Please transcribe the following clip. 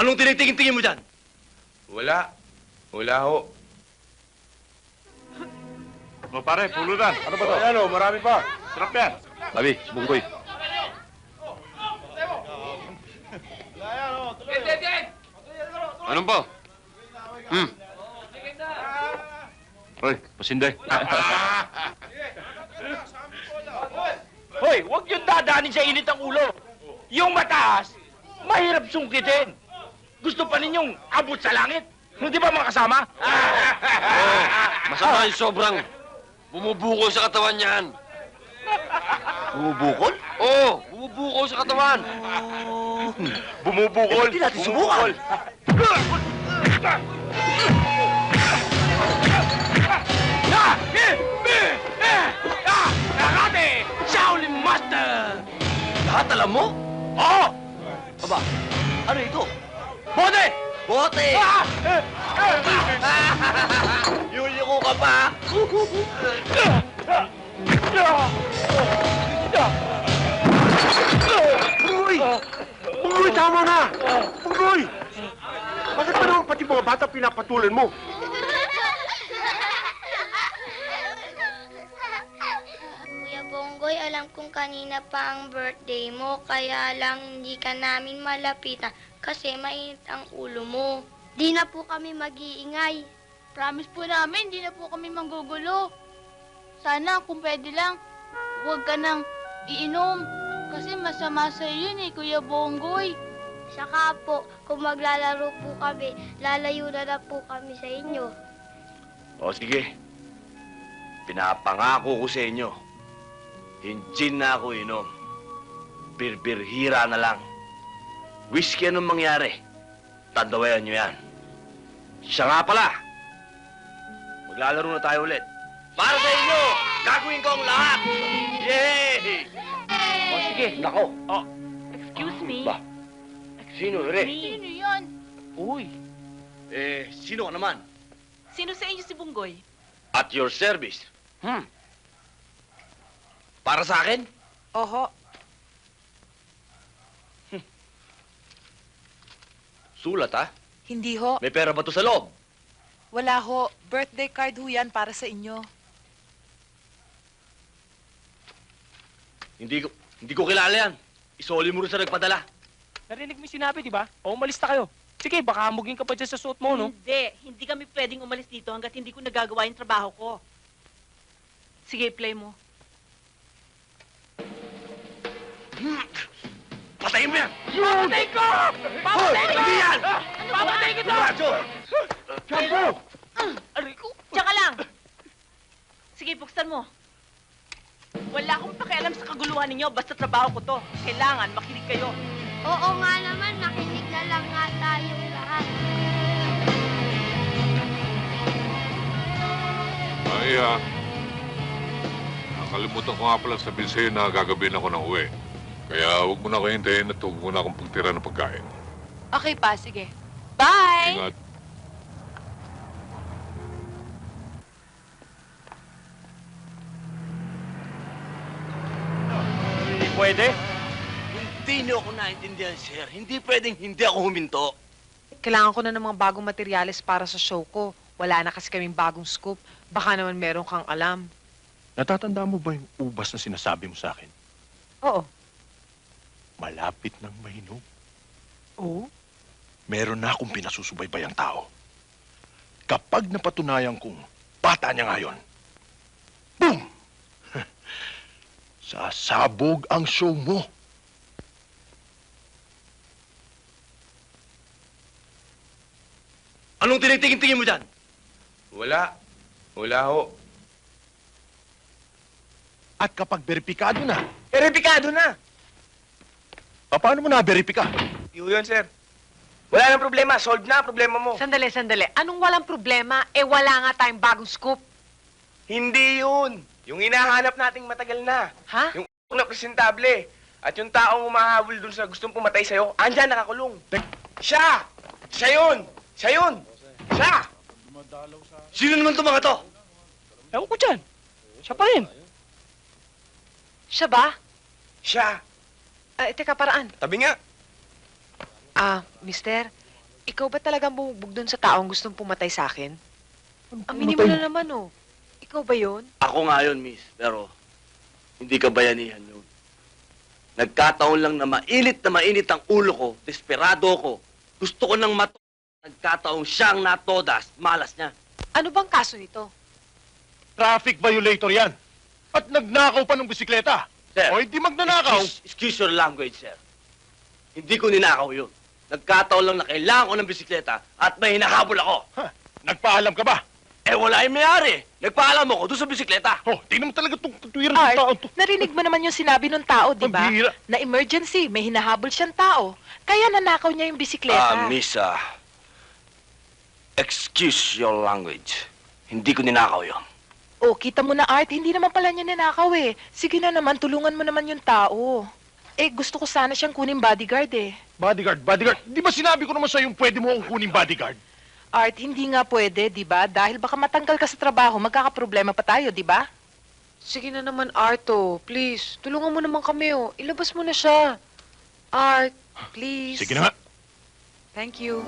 Anong tinitingin-tingin mo dyan? Wala. Wala ho. O pare, pulo na. Ano ba to? Ayan o, marami pa. Sarap yan. Labi, bungkoy. Anong po? Hmm. Hoy, pasinday. Hoy, huwag yung dadaanin sa init ng ulo. Yung mataas, mahirap sungkitin. Gusto pa ninyong abot sa langit. Hindi ba mga kasama? Masama yung sobrang bumubukol sa katawan niyan. Bumubukol? Oo, bumubukol sa katawan. Bumubukol. Hindi natin subukan. Ah! Karate! Shaolin Master! Lahat alam mo? Oo! Aba, ano ito? Bote! Bote! Ah! Eh! Yuliko ka pa! Bungoy! Bungoy, tama na! Bungoy! Bakit pa naman pati mga bata pinapatulan mo? Kong kanina pa ang birthday mo, kaya lang hindi ka namin malapitan kasi mainit ang ulo mo. Di na po kami mag-iingay. Promise po namin, hindi na po kami manggugulo. Sana, kung pwede lang, huwag ka nang iinom. Kasi masama sa yun eh, Kuya Bonggoy. Saka po, kung maglalaro po kami, lalayo na na po kami sa inyo. O sige, pinapangako ko sa inyo, hindi na ako inom. Birbirhira na lang. Whiskey anong mangyari, tandawayan nyo yan. Siya nga pala, maglalaro na tayo ulit. Para sa inyo, gagawin ko ang lahat! Yay! O sige, nako. Oh, Excuse me? Ba, sino, Ere? Sino yan? uy. Eh, sino ka naman? Sino sa inyo si Bunggoy? At your service. Hmm. Para sa akin? Oho. Sulat, ha? Hindi ho. May pera ba to sa loob? Wala ho. Birthday card ho yan para sa inyo. Hindi ko, hindi ko kilala yan. Isoli mo rin sa nagpadala. Narinig mo yung sinabi, di ba? O umalis na kayo. Sige, baka hamugin ka pa dyan sa suot mo, no? Hindi. Hindi kami pwedeng umalis dito hanggat hindi ko nagagawa yung trabaho ko. Sige, play mo. Yan! Papatay ko! Papatay ko! Hindi yan! Papatay ko! Diyan ka lang! Sige, buksan mo. Wala akong pakialam sa kaguluhan ninyo. Basta trabaho ko to. Kailangan makinig kayo. Oo nga naman, nakinig na lang nga tayong lahat. Ay. Nakalimutan ko nga pala sabihin sa'yo na gagabihin ako ng uwi. Kaya huwag mo na ako hintayin at huwag mo na akong pagtira ng pagkain. Okay pa, sige. Bye! Ingat. Hindi pwede. Hindi niyo ako naintindihan, sir. Hindi pwedeng hindi ako huminto. Kailangan ko na ng mga bagong materyales para sa show ko. Wala na kasi kaming bagong scoop. Baka naman meron kang alam. Natatanda mo ba yung ubas na sinasabi mo sa akin? Oo. Malapit ng mahinog. Oo? Meron na akong pinasusubaybayang tao. Kapag napatunayan kong bata niya ngayon, boom! Sasabog ang show mo. Anong tinitingin-tingin mo dyan? Wala. Wala ho. At kapag beripikado na, Erepikado na! Pa- paano mo na-verifika? Yun yun, sir. Wala nang problema. Solve na ang problema mo. Sandali, sandali. Anong walang problema? Eh, wala nga tayong bagong scoop. Hindi yun. Yung hinahanap nating matagal na. Ha? Yung na presentable. At yung taong umahabol dun sa gustong pumatay sa'yo, andyan nakakulong. Siya! Siya yun! Siya yun! Siya! Sino naman itong mga to? Ewan ko dyan. Siya pa rin. Siya ba? Siya. Ah, teka, paraan. Tabi nga. Ah, mister, ikaw ba talagang bumugbog dun sa taong gustong pumatay sa akin? Aminin mo pumatay? na naman, oh. Ikaw ba yon? Ako nga yun, miss. Pero, hindi ka bayanihan yun. Nagkataon lang na mainit na mainit ang ulo ko, desperado ko. Gusto ko nang mat... Nagkataong siyang natodas, malas niya. Ano bang kaso nito? Traffic violator yan. At nagnakaw pa ng bisikleta. Sir, O hindi magnanakaw. Excuse, excuse your language, sir. Hindi ko ninakaw yun. Nagkataon lang na kailangan ko ng bisikleta at may hinahabol ako. Ha, nagpaalam ka ba? Eh, wala yung mayari. Nagpaalam ako doon sa bisikleta. Oh, tingnan mo talaga itong tuwiran Art, ng tao to. narinig mo naman yung sinabi ng tao, di ba? Na emergency, may hinahabol siyang tao. Kaya nanakaw niya yung Ah, bisikleta. ah, excuse your language. Hindi ko ninakaw yun. Oh, kita mo na Art, hindi naman pala niya ninakaw eh. Sige na naman, tulungan mo naman yung tao. Eh, gusto ko sana siyang kunin bodyguard eh. Bodyguard, bodyguard. Di ba sinabi ko naman sa'yo pwede mo akong kuning bodyguard? Art, hindi nga pwede, di ba? Dahil baka matanggal ka sa trabaho, magkakaproblema pa tayo, di ba? Sige na naman, Arto. Please, tulungan mo naman kami, oh. Ilabas mo na siya. Art, please. Sige na nga. Thank you.